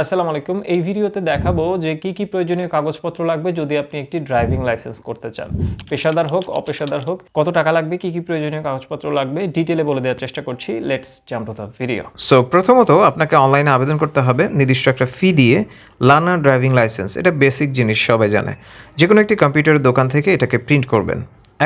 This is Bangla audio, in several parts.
আসসালামু আলাইকুম। এই ভিডিওতে দেখাবো যে কি কি প্রয়োজনীয় কাগজপত্র লাগবে যদি আপনি একটি ড্রাইভিং লাইসেন্স করতে চান। পেশাদার হোক, অপেশাদার হোক, কত টাকা লাগবে, কি কি প্রয়োজনীয় কাগজপত্র লাগবে, ডিটেলে বলে দেওয়ার চেষ্টা করছি। Let's jump to the video so প্রথমত আপনাকে অনলাইনে আবেদন করতে হবে নির্দিষ্ট একটা ফি দিয়ে লার্নার ড্রাইভিং লাইসেন্স এটা বেসিক জিনিস, সবাই জানে। যে কোনো একটি কম্পিউটারের দোকান থেকে এটাকে প্রিন্ট করবেন।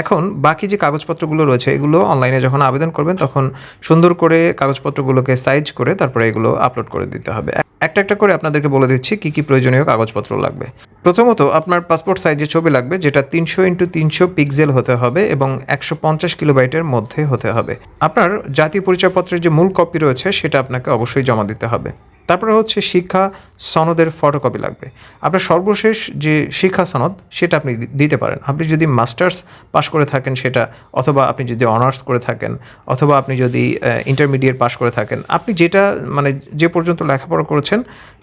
এখন বাকি যে কাগজপত্রগুলো রয়েছে, এগুলো অনলাইনে যখন আবেদন করবেন, তখন সুন্দর করে কাগজপত্রগুলোকে সাইজ করে তারপরে এগুলো আপলোড করে দিতে হবে। একটা একটা করে আপনাদেরকে বলে দিচ্ছি কী কী প্রয়োজনীয় কাগজপত্র লাগবে। প্রথমত, আপনার পাসপোর্ট সাইজের ছবি লাগবে, যেটা তিনশো ইন্টু তিনশো পিক্সেল হতে হবে এবং একশো পঞ্চাশ কিলোবাইটের মধ্যে হতে হবে। আপনার জাতীয় পরিচয়পত্রের যে মূল কপি রয়েছে, সেটা আপনাকে অবশ্যই জমা দিতে হবে। তারপরে হচ্ছে শিক্ষা সনদের ফটোকপি লাগবে। আপনার সর্বশেষ যে শিক্ষা সনদ, সেটা আপনি দিতে পারেন। আপনি যদি মাস্টার্স পাশ করে থাকেন সেটা, অথবা আপনি যদি অনার্স করে থাকেন, অথবা আপনি যদি ইন্টারমিডিয়েট পাশ করে থাকেন, আপনি যেটা মানে যে পর্যন্ত লেখাপড়া করেছেন,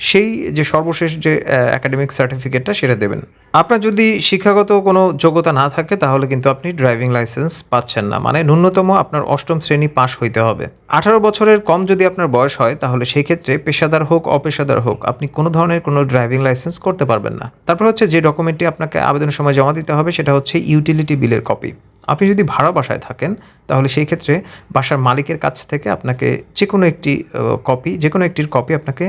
সেই যে সর্বশেষ যে একাডেমিক সার্টিফিকেটটা সেটা দেবেন। আপনার যদি শিক্ষাগত কোনো যোগ্যতা না থাকে, তাহলে কিন্তু আপনি ড্রাইভিং লাইসেন্স পাচ্ছেন না। মানে ন্যূনতম আপনার অষ্টম শ্রেণি পাশ হইতে হবে। আঠারো বছরের কম যদি আপনার বয়স হয়, তাহলে সেই ক্ষেত্রে পেশাদার হোক, অপেশাদার হোক, আপনি কোনো ধরনের কোনো ড্রাইভিং লাইসেন্স করতে পারবেন না। তারপর হচ্ছে যে ডকুমেন্টটি আপনাকে আবেদনের সময় জমা দিতে হবে, সেটা হচ্ছে ইউটিলিটি বিলের কপি। আপনি যদি ভাড়া বাসায় থাকেন, তাহলে সেই ক্ষেত্রে বাসার মালিকের কাছ থেকে আপনাকে যে কোনো একটি কপি যে কোনো একটির কপি আপনাকে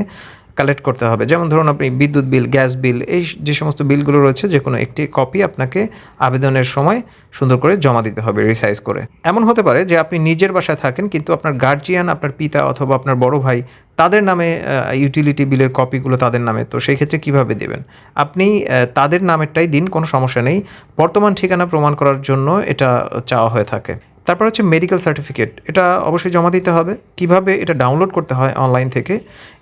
কালেক্ট করতে হবে। যেমন ধরুন আপনি বিদ্যুৎ বিল, গ্যাস বিল, এই যে সমস্ত বিলগুলো রয়েছে যে কোনো একটি কপি আপনাকে আবেদনের সময় সুন্দর করে জমা দিতে হবে রিসাইজ করে। এমন হতে পারে যে আপনি নিজের বাসায় থাকেন, কিন্তু আপনার গার্জিয়ান আপনার পিতা অথবা আপনার বড় ভাই তাদের নামে ইউটিলিটি বিলের কপিগুলো তাদের নামে, তো সেই ক্ষেত্রে কীভাবে দেবেন? আপনি তাদের নামেরটাই দিন, কোনো সমস্যা নেই। বর্তমান ঠিকানা প্রমাণ করার জন্য এটা চাওয়া হয়ে থাকে। তারপর হচ্ছে মেডিকেল সার্টিফিকেট এটা অবশ্যই জমা দিতে হবে। কীভাবে এটা ডাউনলোড করতে হয় অনলাইন থেকে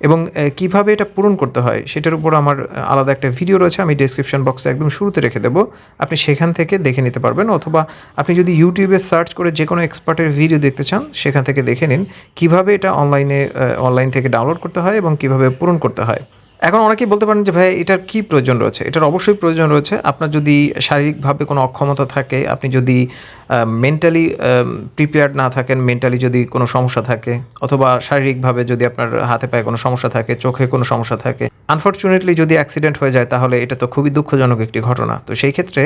এবং কীভাবে এটা পূরণ করতে হয় সেটার উপর আমার আলাদা একটা ভিডিও রয়েছে। আমি ডেসক্রিপশন বক্সে একদম শুরুতে রেখে দেবো। আপনি সেখান থেকে দেখে নিতে পারবেন অথবা আপনি যদি ইউটিউবে সার্চ করে যে কোনো এক্সপার্টের ভিডিও দেখতে চান, সেখান থেকে দেখে নিন কীভাবে এটা অনলাইনে অনলাইন থেকে ডাউনলোড করতে হয় এবং কীভাবে পূরণ করতে হয়। এখন অনেকেই বলতে পারেন যে, ভাই, এটার কি প্রয়োজন রয়েছে? এটার অবশ্যই প্রয়োজন রয়েছে। আপনার যদি শারীরিকভাবে কোনো অক্ষমতা থাকে, আপনি যদি মেন্টালি প্রিপেয়ার্ড না থাকেন মেন্টালি যদি কোনো সমস্যা থাকে, অথবা শারীরিকভাবে যদি আপনার হাতে পায়ে কোনো সমস্যা থাকে, চোখে কোনো সমস্যা থাকে আনফর্চুনেটলি যদি অ্যাক্সিডেন্ট হয়ে যায়, তাহলে এটা তো খুবই দুঃখজনক একটি ঘটনা। তো সেই ক্ষেত্রে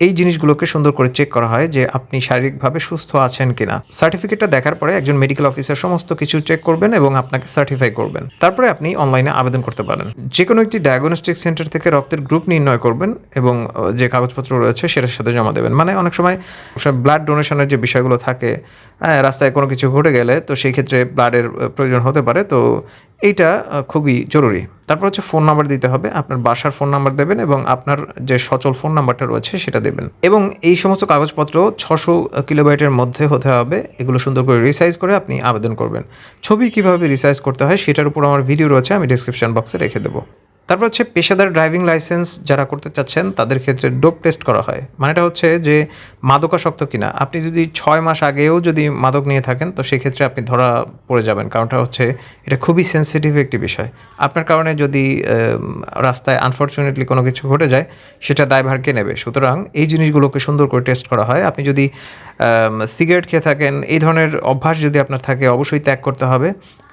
এই জিনিসগুলোকে সুন্দর করে চেক করা হয় যে আপনি শারীরিকভাবে সুস্থ আছেন কিনা। সার্টিফিকেটটা দেখার পরে একজন মেডিকেল অফিসার সমস্ত কিছু চেক করবেন এবং আপনাকে সার্টিফাই করবেন। তারপরে আপনি অনলাইনে আবেদন করতে পারেন। যে কোনো একটি ডায়াগনস্টিক সেন্টার থেকে রক্তের গ্রুপ নির্ণয় করবেন এবং যে কাগজপত্র রয়েছে সেটার সাথে জমা দেবেন। মানে অনেক সময় ব্লাড ডোনেশনের যে বিষয়গুলো থাকে হ্যাঁ, রাস্তায় কোনো কিছু ঘটে গেলে তো সেই ক্ষেত্রে ব্লাডের প্রয়োজন হতে পারে। তো এইটা খুবই জরুরি। তারপর হচ্ছে ফোন নাম্বার দিতে হবে, আপনার বাসার ফোন নাম্বার দেবেন এবং আপনার যে সচল ফোন নাম্বারটা রয়েছে সেটা দেবেন। এবং এই সমস্ত কাগজপত্র ছশো কিলোবাইটের মধ্যে হতে হবে, এগুলো সুন্দর করে রিসাইজ করে আপনি আবেদন করবেন। ছবি কীভাবে রিসাইজ করতে হয় সেটার উপর আমার ভিডিও রয়েছে, আমি ডিসক্রিপশন বক্সে রেখে দেবো। তারপর হচ্ছে পেশাদার ড্রাইভিং লাইসেন্স যারা করতে চাচ্ছেন, তাদের ক্ষেত্রে ডোপ টেস্ট করা হয়। মানেটা হচ্ছে যে মাদকাসক্ত কিনা। আপনি যদি ছয় মাস আগেও যদি মাদক নিয়ে থাকেন, তো সেক্ষেত্রে আপনি ধরা পড়ে যাবেন। কারণটা হচ্ছে এটা খুবই সেন্সিটিভ একটি বিষয়। আপনার কারণে যদি রাস্তায় আনফর্চুনেটলি কোনো কিছু ঘটে যায়, সেটা দায়ভার কে নেবে। সুতরাং এই জিনিসগুলোকে সুন্দর করে টেস্ট করা হয়। আপনি যদি সিগারেট খেয়ে থাকেন, এই ধরনের অভ্যাস যদি আপনার থাকে, অবশ্যই ত্যাগ করতে হবে।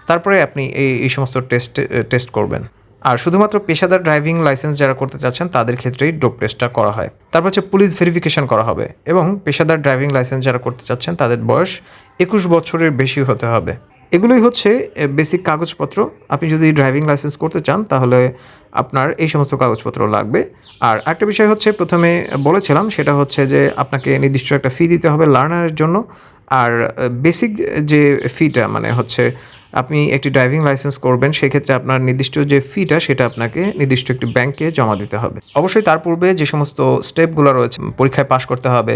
তারপরে আপনি এই এই সমস্ত টেস্ট টেস্ট করবেন। আর শুধুমাত্র পেশাদার ড্রাইভিং লাইসেন্স যারা করতে চাচ্ছেন, তাদের ক্ষেত্রেই ডোপ টেস্টটা করা হয়। তারপর হচ্ছে পুলিশ ভেরিফিকেশন করা হবে এবং পেশাদার ড্রাইভিং লাইসেন্স যারা করতে চাচ্ছেন, তাদের বয়স একুশ বছরের বেশি হতে হবে। এগুলোই হচ্ছে বেসিক কাগজপত্র। আপনি যদি ড্রাইভিং লাইসেন্স করতে চান, তাহলে আপনার এই সমস্ত কাগজপত্র লাগবে। আর একটা বিষয় হচ্ছে, প্রথমে বলেছিলাম, সেটা হচ্ছে যে আপনাকে নির্দিষ্ট একটা ফি দিতে হবে লার্নারের জন্য। আর বেসিক যে ফিটা মানে হচ্ছে আপনি একটি ড্রাইভিং লাইসেন্স করবেন, সেক্ষেত্রে আপনার নির্দিষ্ট যে ফিটা সেটা আপনাকে নির্দিষ্ট একটি ব্যাংকে জমা দিতে হবে। অবশ্যই তার পূর্বে যে সমস্ত স্টেপগুলো রয়েছে, পরীক্ষায় পাশ করতে হবে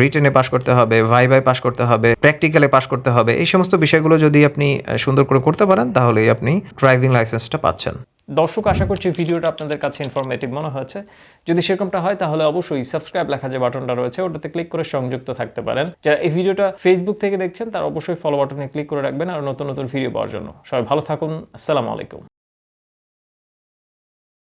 রিটেনে পাশ করতে হবে ভাই ভাই পাশ করতে হবে প্র্যাকটিক্যালে পাশ করতে হবে, এই সমস্ত বিষয়গুলো যদি আপনি সুন্দর করে করতে পারেন, তাহলেই আপনি ড্রাইভিং লাইসেন্সটা পাচ্ছেন। দর্শক, আশা করছি ভিডিওটা আপনাদের কাছে ইনফরমেটিভ মনে হয়েছে। যদি সেরকমটা হয়, তাহলে অবশ্যই সাবস্ক্রাইব লেখা যে বাটনটা রয়েছে, ওটাতে ক্লিক করে সংযুক্ত থাকতে পারেন। যারা এই ভিডিওটা ফেসবুক থেকে দেখছেন, তার অবশ্যই ফলো বাটনে ক্লিক করে রাখবেন, আর নতুন নতুন ভিডিও পাওয়ার জন্য। সবাই ভালো থাকুন, আসসালামু আলাইকুম।